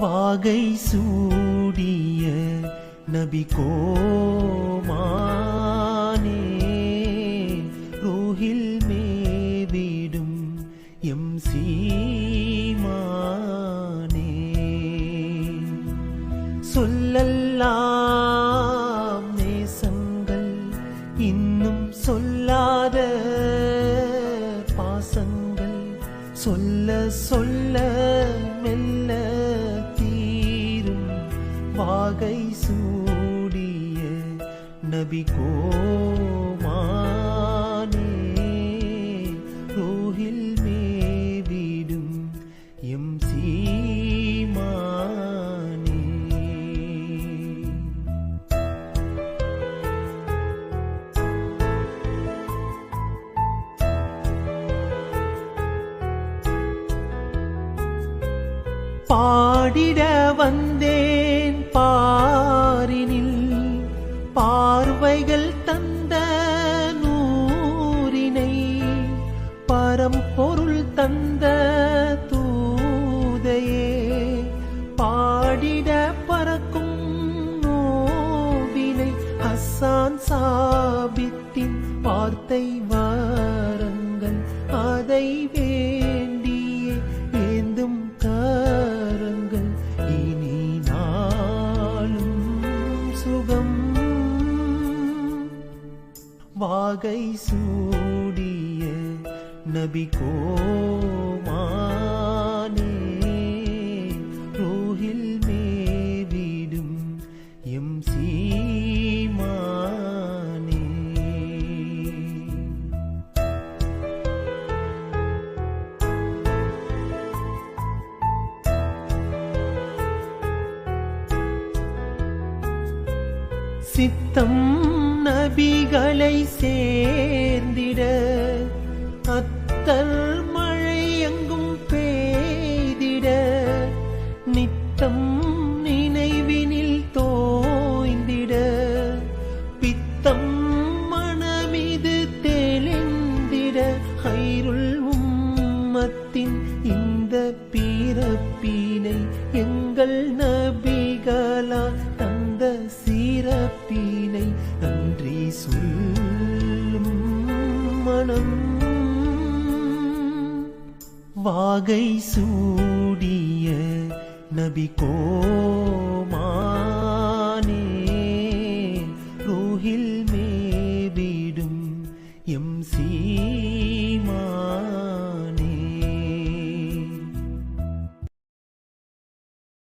வாகை சூடிய நபி கோமானே ரூஹில் மேவிடும் எம் சீமானே சொல்லல்லாம் நேசங்கள் இன்னும் சொல்லாத பாசங்கள் சொல்ல சொல்ல நபி கோமானே ரூஹில் மேவிடும் எம் சீமானே பாடிட வந்தேன் பாரினில் பார்வைகள் தந்த நூறினை பரம்பொருள் தந்த தூதையே பாடிட பறக்கும் நோவினை அசான் சாபித்தின் வார்த்தை வாரங்கள் அதை வாகை சூடிய நபி கோமானே ரோஹில் மேவிடும் எம் சீமானே. சித்தம் நபிகளை சேர்ந்திட அத்தல் மழை எங்கும் பெய்திட நித்தம் நினைவினில் தோய்ந்திட பித்தம் மனமிது தெளிந்திட ஹைருள் உம்மத்தின் இந்த பிறப்பினை எங்கள் நபிகளா தந்த சிறப்பினை நன்றி சொல்லும் மனம் வாகை சூடிய நபி கோமா